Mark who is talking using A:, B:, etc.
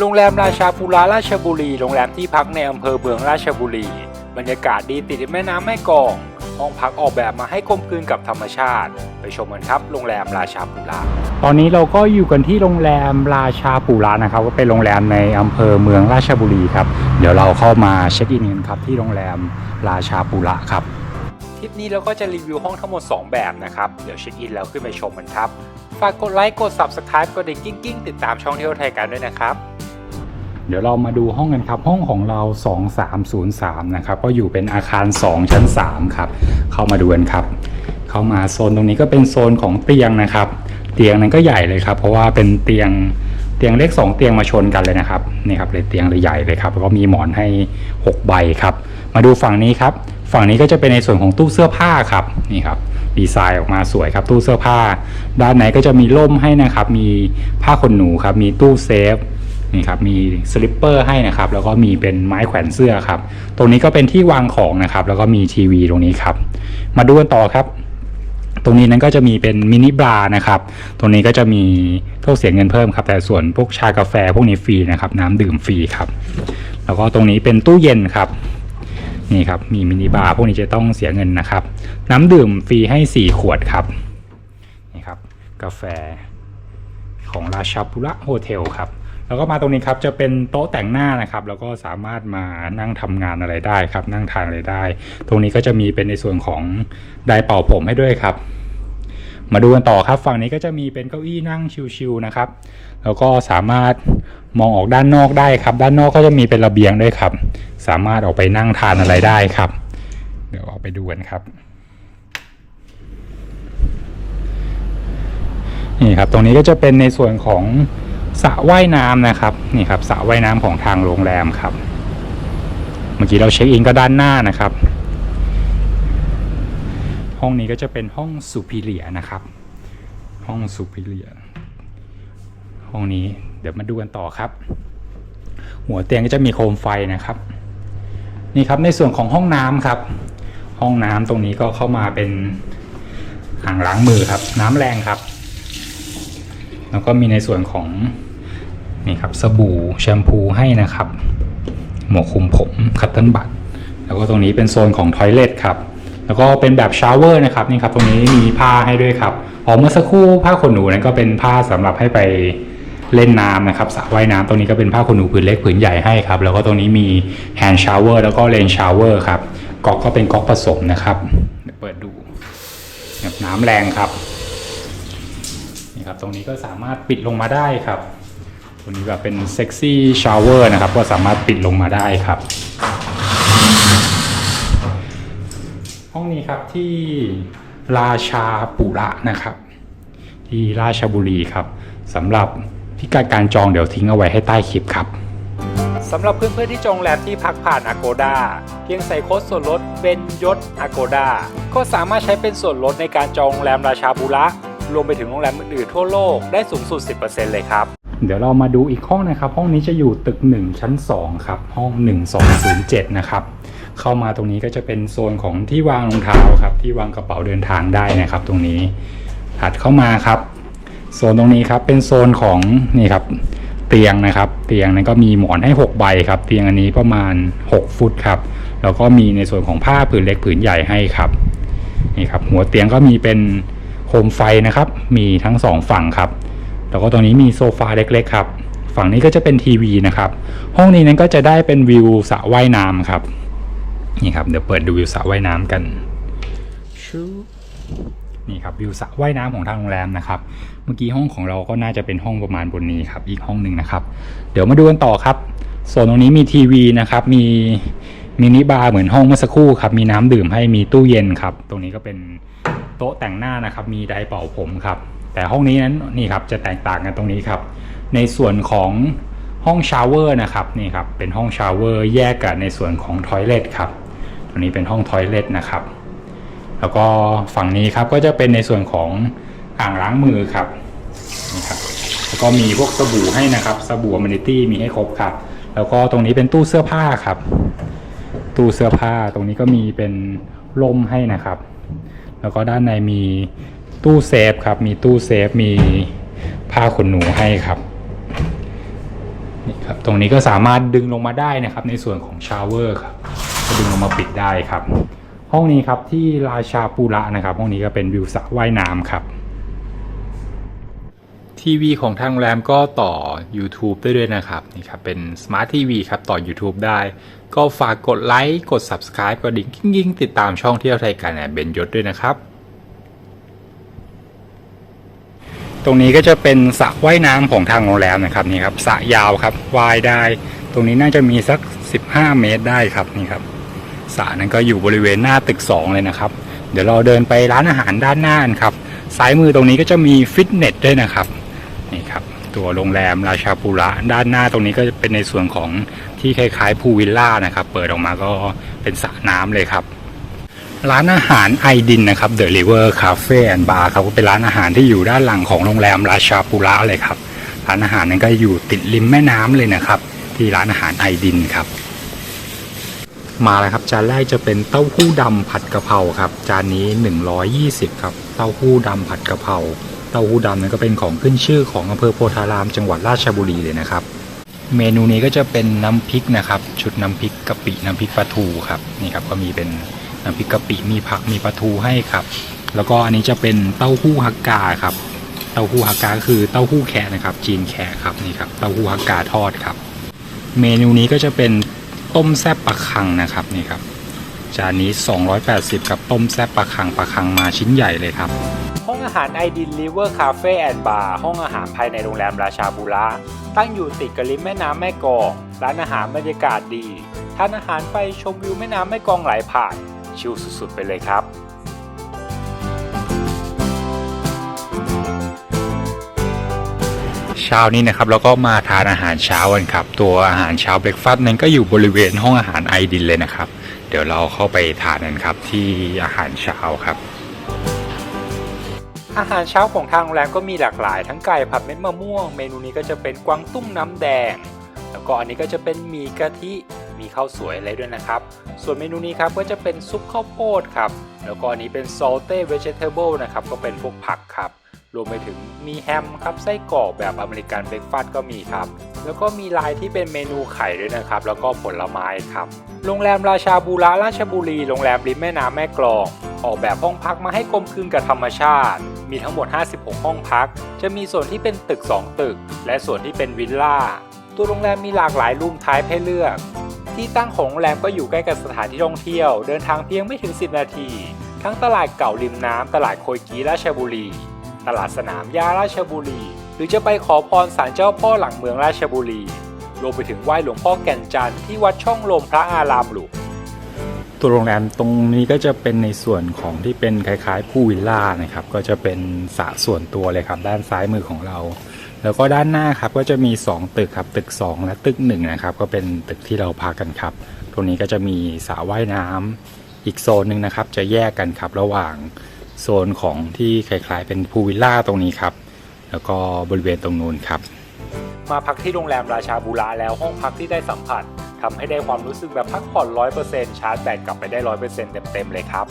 A: โรงแรมราชาปุระราชบุรี โรงแรมที่พักในอำเภอเมืองราชบุรี บรรยากาศดีติดแม่น้ำแม่กลอง ห้องพักออกแบบมาให้กลมกลืนกับธรรมชาติ ไปชมกันครับ โรงแรมราชาปุระ
B: ตอนนี้เราก็อยู่กันที่โรงแรมราชาปูระนะครับว่าเป็นโรงแรมในอำเภอเมืองราชบุรีครับ เดี๋ยวเราเข้ามาเช็คอินกันครับที่โรงแรมราชาปูระครับ
A: ทริปนี้เราก็จะรีวิวห้องทั้งหมด 2 แบบนะครับ เดี๋ยวเช็คอินแล้วขึ้นไปชมกันครับ ฝากกดไลค์ กด Subscribe กดดิ่งกิ้งกิ้งติดตามช่องเที่ยวไทยกันด้วยนะครับ
B: เดี๋ยวเรามาดูห้องกันครับ ห้องของเรา 2303 นะครับ ก็อยู่เป็นอาคาร 2 ชั้น 3 ครับ เข้ามาดูกันครับ เข้ามาโซนตรงนี้ก็เป็นโซนของเตียงนะครับ เตียงนั้นก็ใหญ่เลยครับ เพราะว่าเป็นเตียงเตียงเล็ก 2 เตียงมาชนกันเลยนะครับนี่ครับเลยเตียงเลยใหญ่เลยครับแล้วก็มีหมอนให้ 6 ใบครับ มาดูฝั่งนี้ครับ ฝั่งนี้ก็จะเป็นในส่วนของตู้เสื้อผ้าครับนี่ครับดีไซน์ออกมาสวยครับตู้เสื้อผ้า ด้านไหนก็จะมีร่มให้นะครับ มีผ้าขนหนูครับมีตู้เซฟ นี่ครับมีสลิปเปอร์ให้นะครับแล้วก็มีเป็นไม้แขวนเสื้อครับ ตรงนี้ก็เป็นที่วางของนะครับ แล้วก็มีทีวีตรงนี้ครับ มาดูกันต่อครับตรงนี้นั้นก็จะมีเป็นมินิบาร์นะครับ ตรงนี้ก็จะมีต้องเสียเงินเพิ่มครับ แต่ส่วนพวกชากาแฟพวกนี้ฟรีนะครับ น้ำดื่มฟรีครับ แล้วก็ตรงนี้เป็นตู้เย็นครับ นี่ครับ มีมินิบาร์พวกนี้จะต้องเสียเงินนะครับ น้ำดื่มฟรีให้ 4 ขวดครับ นี่ครับ กาแฟของราชาปุระโฮเทลครับ แล้วก็มาตรงนี้ครับจะเป็นโต๊ะแต่งหน้านะครับ แล้วก็สามารถมานั่งทำงานอะไรได้ครับ นั่งทานอะไรได้ ตรงนี้ก็จะมีเป็นในส่วนของไดร์เป่าผมให้ด้วยครับ มาดูกันต่อครับ ฝั่งนี้ก็จะมีเป็นเก้าอี้นั่งชิวๆนะครับ แล้วก็สามารถมองออกด้านนอกได้ครับ ด้านนอกก็จะมีเป็นระเบียงด้วยครับ สามารถออกไปนั่งทานอะไรได้ครับ เดี๋ยวออกไปดูกันครับนี่ครับ ตรงนี้ก็จะเป็นในส่วนของ ระว่ายน้ำนะครับนี่ครับสระว่ายน้ำของทางโรงแรมครับ เมื่อกี้เราเช็คอินก็ด้านหน้านะครับ ห้องนี้ก็จะเป็นห้องสุพิเลียนะครับ ห้องสุพิเลียห้องนี้เดี๋ยวมาดูกันต่อครับ หัวเตียงก็จะมีโคมไฟนะครับ นี่ครับในส่วนของห้องน้ำครับ ห้องน้ำตรงนี้ก็เข้ามาเป็นอ่างล้างมือครับ น้ำแรงครับแล้วก็มีในส่วนของ นี่ครับสบู่แชมพูให้นะครับ หมวกคุมผมคัตเติ้ลบัตแล้วก็ตรงนี้เป็นโซนของทอยเลทครับแล้วก็เป็นแบบชาวเวอร์นะครับนี่ครับตรงนี้มีผ้าให้ด้วยครับอ๋อเมื่อสักครู่ผ้าขนหนูนั้นก็เป็นผ้าสำหรับให้ไปเล่นน้ำนะครับสระว่ายน้ำตรงนี้ก็เป็นผ้าขนหนูผืนเล็กผืนใหญ่ให้ครับแล้วก็ตรงนี้มีแฮนด์ชาวเวอร์แล้วก็เลนชาวเวอร์ครับก๊อกก็เป็นก๊อกผสมนะครับเดี๋ยวเปิดดูแบบน้ำแรงครับนี่ครับตรงนี้ก็สามารถปิดลงมาได้ครับ ตรงนี้แบบเป็นเซ็กซี่ชาวเวอร์นะครับ ก็สามารถปิดลงมาได้ครับ ห้องนี้ครับที่ราชาปุระนะครับ ที่ราชบุรีครับสำหรับพิกัดการจองเดี๋ยวทิ้งเอาไว้ให้ใต้คลิปครับ
A: สำหรับเพื่อนๆที่จองโรงแรมที่พักผ่าน Agoda เพียงใส่โค้ดส่วนลดเป็นยศ Agoda ก็สามารถใช้เป็นส่วนลดในการจองโรงแรมราชาบุระรวมไปถึงโรงแรมอื่นๆทั่วโลกได้สูงสุด 10%เลยครับ
B: เดี๋ยวเรามาดูอีกห้องนะครับ ห้องนี้จะอยู่ตึก 1 ชั้น 2 ครับ ห้อง 1207 นะครับ เข้ามาตรงนี้ก็จะเป็นโซนของที่วางรองเท้าครับ ที่วางกระเป๋าเดินทางได้นะครับ ตรงนี้ถัดเข้ามาครับ โซนตรงนี้ครับเป็นโซนของนี่ครับเตียงนะครับ เตียงนั้นก็มีหมอนให้ 6 ใบครับ เตียงอันนี้ประมาณ 6 ฟุตครับ แล้วก็มีในส่วนของผ้าผืนเล็กผืนใหญ่ให้ครับนี่ครับหัวเตียงก็มีเป็นโคมไฟนะครับ มีทั้งสองฝั่งครับ แล้วก็ตรงนี้มีโซฟาเล็กๆครับฝั่งนี้ก็จะเป็นทีวีนะครับ ห้องนี้นั้นก็จะได้เป็นวิวสระว่ายน้ำครับ นี่ครับ เดี๋ยวเปิดดูวิวสระว่ายน้ำกันชูนี่ครับวิวสระว่ายน้ำของทางโรงแรมนะครับ เมื่อกี้ห้องของเราก็น่าจะเป็นห้องประมาณบนนี้ครับ อีกห้องหนึ่งนะครับ เดี๋ยวมาดูกันต่อครับส่วนตรงนี้มีทีวีนะครับ มีมินิบาร์เหมือนห้องเมื่อสักครู่ครับ มีน้ำดื่มให้มีตู้เย็นครับ ตรงนี้ก็เป็นโต๊ะแต่งหน้านะครับ มีไดร์เป่าผมครับ แต่ห้องนี้นั้นนี่ครับจะแตกต่างกันตรงนี้ครับ ในส่วนของห้องชาวเวอร์นะครับนี่ครับเป็นห้องชาวเวอร์แยกกับในส่วนของทอยเลทครับตรงนี้เป็นห้องทอยเลทนะครับ แล้วก็ฝั่งนี้ครับก็จะเป็นในส่วนของอ่างล้างมือครับนี่ครับแล้วก็มีพวกสบู่ให้นะครับสบู่อ m มนิตี้มีให้ครบครับ แล้วก็ตรงนี้เป็นตู้เสื้อผ้าครับ ตู้เสื้อผ้าตรงนี้ก็มีเป็นร่มให้นะครับ แล้วก็ด้านในมี ตู้เซฟครับ มีตู้เซฟมีผ้าขนหนูให้ครับนี่ครับ ตรงนี้ก็สามารถดึงลงมาได้นะครับ ในส่วนของชาวเวอร์ครับก็ดึงลงมาปิดได้ครับ ห้องนี้ครับที่ราชาปูระนะครับ ห้องนี้ก็เป็นวิวสระว่ายน้ำครับทีวีของทางโรงแรมก็ต่อ YouTube ได้ด้วยนะครับนี่ครับเป็น Smart TV ครับต่อ YouTube ได้ ก็ฝากกดไลค์กด Subscribe กดดิ่งกิ้งติดตามช่องเที่ยวไทยกันแอนเบนยศด้วยนะครับ ตรงนี้ก็จะเป็นสระว่ายน้ำของทางโรงแรมนะครับนี่ครับสระยาวครับว่ายได้ ตรงนี้น่าจะมีสัก 15 เมตรได้ครับนี่ครับสระนั้นก็อยู่บริเวณหน้าตึก 2 เลยนะครับ เดี๋ยวเราเดินไปร้านอาหารด้านหน้านครับซ้ายมือตรงนี้ก็จะมีฟิตเนสด้วยนะครับนี่ครับตัวโรงแรมราชาปุระด้านหน้าตรงนี้ก็จะเป็นในส่วนของที่คล้ายๆพูวิลล่านะครับ เปิดออกมาก็เป็นสระน้ำเลยครับ ร้านอาหารไอดินนะครับ The River Cafe and Bar ครับก็เป็นร้านอาหารที่อยู่ด้านหลังของโรงแรมราชาปุระเลยครับ ร้านอาหารนั้นก็อยู่ติดริมแม่น้ำเลยนะครับ ที่ร้านอาหารไอดินครับ มาแล้วครับจานแรกจะเป็นเต้าหู้ดำผัดกะเพราครับ จานนี้ 120 ครับ เต้าหู้ดำผัดกะเพราเต้าหู้ดำนั้นก็เป็นของขึ้นชื่อของอำเภอโพธาราม จังหวัดราชบุรีเลยนะครับ เมนูนี้ก็จะเป็นน้ำพริกนะครับ ชุดน้ำพริกกะปิน้ำพริกปลาทูครับนี่ครับก็มีเป็น น้ำพริกกะปิมีผักมีปลาทูให้ครับ แล้วก็อันนี้จะเป็นเต้าหู้ฮักกาครับ เต้าหู้ฮักกาคือเต้าหู้แคะนะครับ จีนแคะครับนี่ครับเต้าหู้ฮักกาทอดครับ เมนูนี้ก็จะเป็นต้มแซ่บปลาคังนะครับนี่ครับจานนี้ 280 กับต้มแซ่บปลาคังปลาคังมาชิ้นใหญ่เลยครับ
A: ห้องอาหารไอดินริเวอร์คาเฟ่แอนด์บาร์ห้องอาหารภายในโรงแรมราชาบุระตั้งอยู่ติดกับริมแม่น้ำแม่กอง ร้านอาหารบรรยากาศดี ทานอาหารไปชมวิวแม่น้ำแม่กองไหลผ่าน ชิลสุดๆ ไปเลยครับ
B: เช้านี้นะครับเราก็มาทานอาหารเช้ากันครับ ตัวอาหารเช้าเบรกฟาสต์นั้นก็อยู่บริเวณห้องอาหารไอดินเลยนะครับ เดี๋ยวเราเข้าไปทานกันครับที่อาหารเช้าครับ
A: อาหารเช้าของทางโรงแรมก็มีหลากหลายทั้งไก่ผัดเม็ดมะม่วง เมนูนี้ก็จะเป็นกวางตุ้งน้ำแดง แล้วก็อันนี้ก็จะเป็นหมี่กะทิ มีข้าวสวยอะไรด้วยนะครับ ส่วนเมนูนี้ครับก็จะเป็นซุปข้าวโพดครับ แล้วก็อันนี้เป็น salted vegetable นะครับ ก็เป็นพวกผักครับ รวมไปถึงมีแฮมครับ ไส้กรอกแบบอเมริกันเบรกฟาสต์ก็มีครับ แล้วก็มีลายที่เป็นเมนูไข่ด้วยนะครับ แล้วก็ผลไม้ครับ โรงแรมราชาบูระราชบุรี โรงแรมริมแม่น้ำแม่กลอง ออกแบบห้องพักมาให้กลมกลืนกับธรรมชาติ มีทั้งหมด 56 ห้องพัก จะมีส่วนที่เป็นตึก 2 ตึก และส่วนที่เป็นวิลล่าตัวโรงแรมมีหลากหลายรูมไทป์ให้เลือก ที่ตั้งของโรงแรมก็อยู่ใกล้กับสถานที่ท่องเที่ยว เดินทางเพียงไม่ถึง 10 นาที ทั้งตลาดเก่าริมน้ำตลาดโคยกีราชบุรี ตลาดสนามยาราชบุรี หรือจะไปขอพรศาลเจ้าพ่อหลังเมืองราชบุรี รวมไปถึงไหว้หลวงพ่อแก่นจันทร์ที่วัดช่องลมพระอารามหลวง
B: ตัวโรงแรมตรงนี้ก็จะเป็นในส่วนของที่เป็นคล้ายๆพูวิลล่านะครับ ก็จะเป็นสระส่วนตัวเลยครับ ด้านซ้ายมือของเรา แล้วก็ด้านหน้าครับก็จะมี 2 ตึกครับตึก 2 และตึก1นะครับก็เป็นตึกที่เราพักกันครับ ตรงนี้ก็จะมีสระว่ายน้ำอีกโซนหนึ่งนะครับ จะแยกกันครับระหว่างโซนของที่คล้ายๆ เป็นพูลวิลล่าตรงนี้ครับ แล้วก็บริเวณตรงนู้นครับ
A: มาพักที่โรงแรมราชาบูระแล้วห้องพักที่ได้สัมผัสทำให้ได้ความรู้สึกแบบพักผ่อน100%ชาร์จแบตกลับไปได้100%เต็มๆเลยครับ